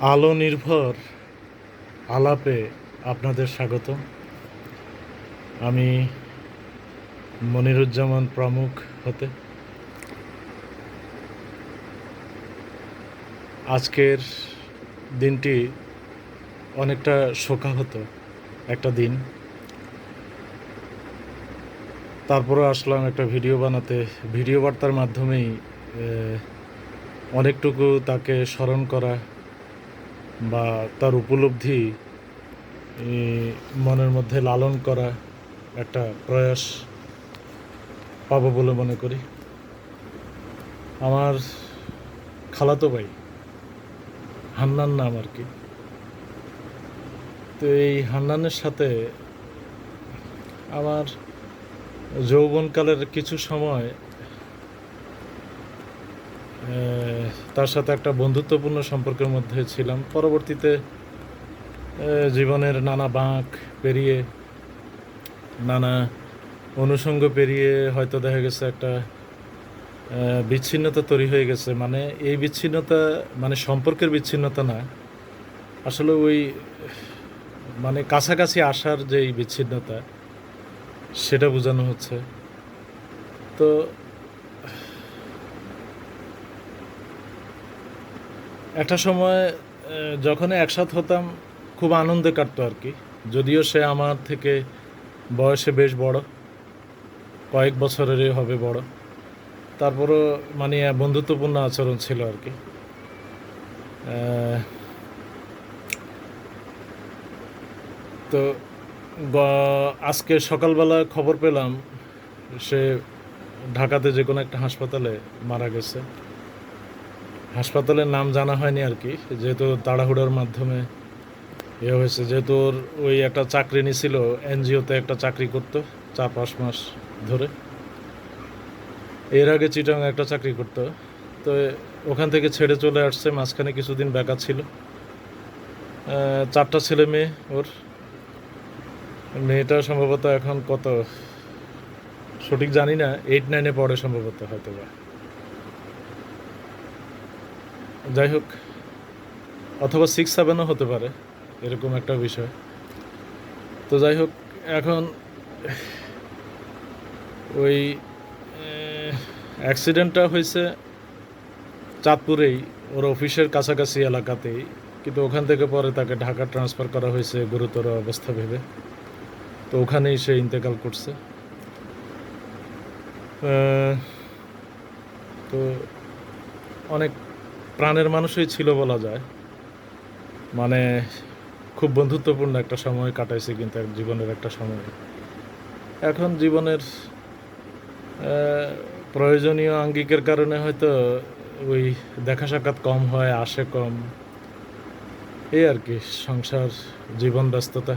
আলো নির্ভর আলাপে আপনাদের স্বাগত। আমি মনিরুজ্জামান প্রমুখ হতে। আজকের দিনটি অনেকটা শোকাহত একটা দিন। তারপরে আসলাম একটা ভিডিও বানাতে। ভিডিও বার্তার মাধ্যমেই অনেকটুকু তাকে স্মরণ করা বা তার উপলব্ধি মনের মধ্যে লালন করা একটা প্রয়াস পাবো বলে মনে করি। আমার খালাতো ভাই, হান্নান নাম আর কি। তো এই হান্নানের সাথে আমার যৌবনকালের কিছু সময় তার সাথে একটা বন্ধুত্বপূর্ণ সম্পর্কের মধ্যে ছিলাম। পরবর্তীতে জীবনের নানা বাঁক পেরিয়ে, নানা অনুষঙ্গ পেরিয়ে হয়তো দেখা গেছে একটা বিচ্ছিন্নতা তৈরি হয়ে গেছে। মানে এই বিচ্ছিন্নতা মানে সম্পর্কের বিচ্ছিন্নতা না, আসলে ওই মানে কাছাকাছি আসার যে বিচ্ছিন্নতা, সেটা বোঝানো হচ্ছে। তো একটা সময় যখন একসাথে হতাম, খুব আনন্দে কাটতো আর কি। যদিও সে আমার থেকে বয়সে বেশ বড়, কয়েক বছরেরই হবে বড়। তারপরও মানে বন্ধুত্বপূর্ণ আচরণ ছিল আর কি। তো আজকে সকালবেলা খবর পেলাম, সে ঢাকাতে যে কোনো একটা হাসপাতালে মারা গেছে। হাসপাতালের নাম জানা হয়নি আর কি। যেহেতু তাড়াহুড়োর মাধ্যমে এ হয়েছে, যেহেতু ওর ওই একটা চাকরি নিছিল, এনজিওতে একটা চাকরি করতো চার পাঁচ মাস ধরে। এর আগে চিটাং একটা চাকরি করতো। তো ওখান থেকে ছেড়ে চলে আসছে, মাঝখানে কিছুদিন বেকার ছিল। চারটা ছেলে মেয়ে ওর। মেয়েটা সম্ভবত এখন কত? সঠিক জানি না এইট নাইনে পড়ে সম্ভবত হয়তো বা যাই হোক, অথবা সিক্স সেভেনও হতে পারে, এরকম একটা বিষয়। তো যাই হোক, এখন ওই অ্যাক্সিডেন্টটা হয়েছে চাঁদপুরেই, ওর অফিসের কাছাকাছি এলাকাতেই, কিন্তু ওখান থেকে পরে তাকে ঢাকা ট্রান্সফার করা হয়েছে গুরুতর অবস্থা ভেবে। তো ওখানেই সে ইন্তেকাল করছে। তো অনেক প্রাণের মানুষই ছিল বলা যায়। মানে খুব বন্ধুত্বপূর্ণ একটা সময় কাটাইছে কিন্তু জীবনের একটা সময়। এখন জীবনের প্রয়োজনীয় আঙ্গিকের কারণে হয়তো ওই দেখা সাক্ষাৎ কম হয়, আসে কম। এই আর কি, সংসার, জীবন ব্যস্ততা।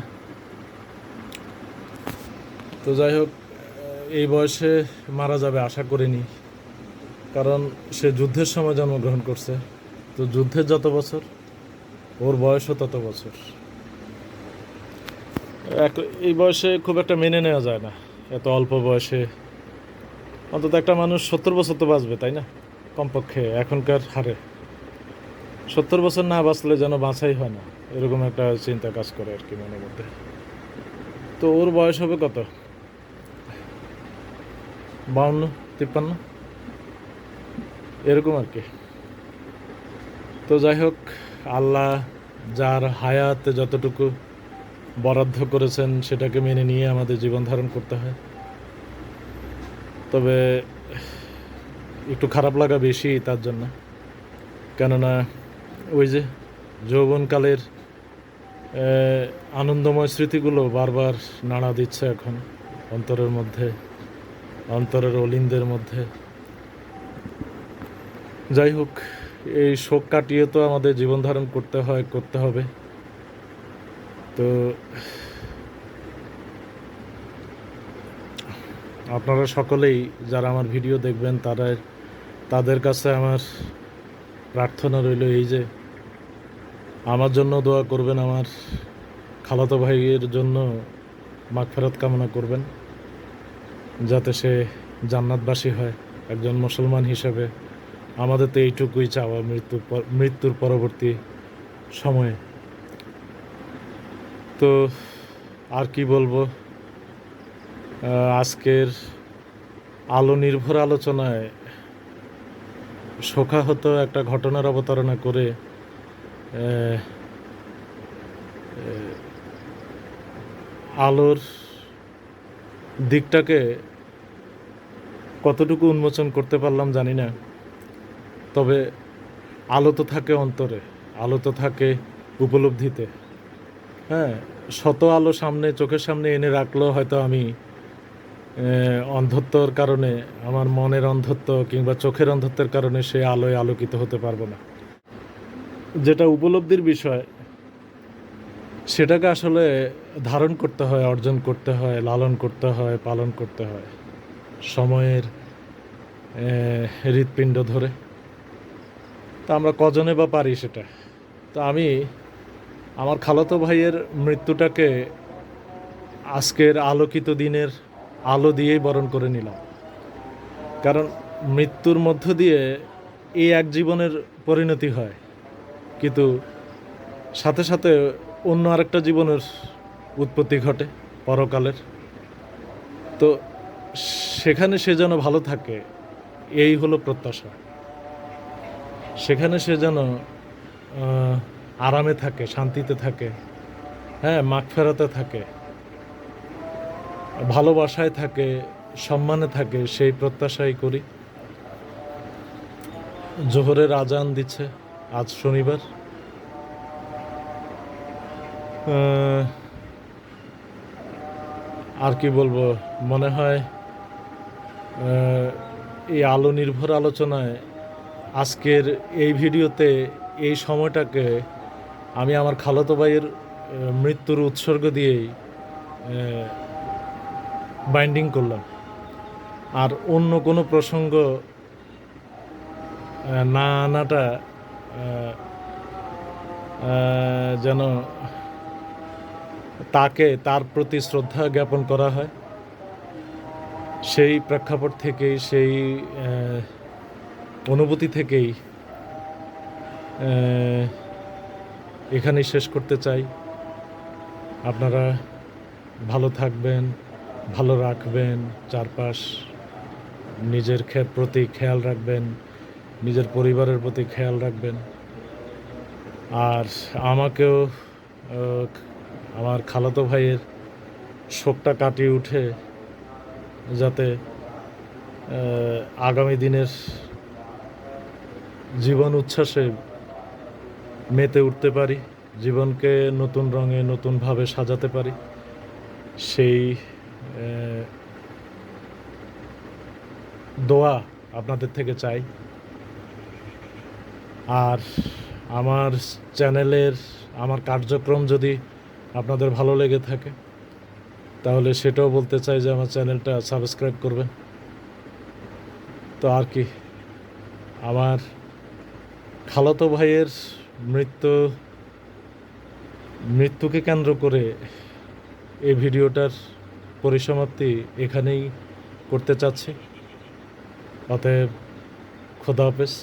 তো যাই হোক, এই বয়সে মারা যাবে আশা করিনি। কারণ সে যুদ্ধের সময় জন্মগ্রহণ করছে। তো যুদ্ধের যত বছর, ওর বয়সও তত বছর। এই বয়সে খুব একটা মেনে নেওয়া যায় না। এত অল্প বয়সে। অন্তত একটা মানুষ সত্তর বছর তো বাঁচবে, তাই না? কমপক্ষে এখনকার হারে। সত্তর বছর না বাঁচলে যেন বাঁচাই হয় না, এরকম একটা চিন্তা কাজ করে আর কি মনের মধ্যে। তো ওর বয়স হবে কত? বাউন্ন, তিপ্পান্ন? এরকম আর কি। তো যাই হোক, আল্লাহ যার হায়াতে যতটুকু বরাদ্দ করেছেন সেটাকে মেনে নিয়ে আমাদের জীবন ধারণ করতে হয়। তবে একটু খারাপ লাগা বেশি তার জন্য। কেননা ওই যে যৌবনকালের আনন্দময় স্মৃতিগুলো বারবার নাড়া দিচ্ছে এখন অন্তরের মধ্যে, অন্তরের অলিন্দের মধ্যে। যাই হোক, এই শোক কাটিয়ে তো আমাদের জীবন ধারণ করতে হয়, করতে হবে। তো, আপনারা সকলেই যারা আমার ভিডিও দেখবেন, তারা, তাদের কাছে আমার প্রার্থনা রইল এই যে, আমার জন্য দোয়া করবেন, আমার খালাতো ভাইয়ের জন্য মাগফেরত কামনা করবেন, যাতে সে জান্নাতবাসী হয়, একজন মুসলমান হিসেবে। আমাদের তো এইটুকুই চাওয়া, মৃত্যুর মৃত্যুর পরবর্তী সময়ে। তো আর কি বলব? আজকের আলো নির্ভর আলোচনায় শোকাহত একটা ঘটনার অবতারণা করে আলোর দিকটাকে কতটুকু উন্মোচন করতে পারলাম জানি না। তবে আলো তো থাকে অন্তরে, আলো তো থাকে উপলব্ধিতে। হ্যাঁ শত আলো সামনে, চোখের সামনে এনে রাখলেও হয়তো আমি অন্ধত্বর কারণে, আমার মনের অন্ধত্ব কিংবা চোখের অন্ধত্বের কারণে সে আলোয় আলোকিত হতে পারব না। যেটা উপলব্ধির বিষয়, সেটাকে আসলে ধারণ করতে হয়, অর্জন করতে হয়, লালন করতে হয়, পালন করতে হয়। সময়ের হৃৎপিণ্ড ধরে। তা আমরা কজনে বা পারি সেটা? তো আমি আমার খালাতো ভাইয়ের মৃত্যুটাকে আজকের আলোকিত দিনের আলো দিয়েই বরণ করে নিলাম। কারণ মৃত্যুর মধ্য দিয়ে এই এক জীবনের পরিণতি হয়। কিন্তু সাথে সাথে অন্য আরেকটা জীবনের উৎপত্তি ঘটে পরকালের। তো সেখানে সে যেন ভালো থাকে, এই হলো প্রত্যাশা। সেখানে সে যেন আরামে থাকে, শান্তিতে থাকে হ্যাঁ মাখ ফেরাতে থাকে, ভালোবাসায় থাকে, সম্মানে থাকে, সেই প্রত্যাশাই করি। জোহরের আজান দিচ্ছে আজ শনিবার। আর কি বলব, মনে হয় এই আলো নির্ভর আলোচনায় আজকের এই ভিডিওতে এই সময়টাকে আমি আমার খালাতো ভাইয়ের মৃত্যুর উৎসর্গ দিয়েই বাইন্ডিং করলাম। আর অন্য কোনো প্রসঙ্গ না আনাটা যেন তাকে তার প্রতি শ্রদ্ধা জ্ঞাপন করা হয়। সেই প্রেক্ষাপট থেকেই সেই অনুভূতি থেকেই এখানেই শেষ করতে চাই। আপনারা ভালো থাকবেন, ভালো রাখবেন, চারপাশ নিজের প্রতি খেয়াল রাখবেন, নিজের পরিবারের প্রতি খেয়াল রাখবেন। আর আমাকেও আমার খালাতো ভাইয়ের শোকটা কাটিয়ে উঠে যাতে আগামী দিনের জীবন উচ্ছ্বাসে মেতে উঠতে পারি, জীবনকে নতুন রঙে নতুনভাবে সাজাতে পারি। সেই দোয়া আপনাদের থেকে চাই। আর আমার চ্যানেলের, আমার কার্যক্রম যদি আপনাদের ভালো লেগে থাকে, তাহলে সেটাও বলতে চাই যে আমার চ্যানেলটা সাবস্ক্রাইব করবেন। তো আর কি, আমার খালাতো ভাইয়ের মৃত্যু, মৃত্যুকে কেন্দ্র করে এই ভিডিওটার পরিসমাপ্তি এখানেই করতে চাচ্ছি। অতএব খোদা হাফেজ।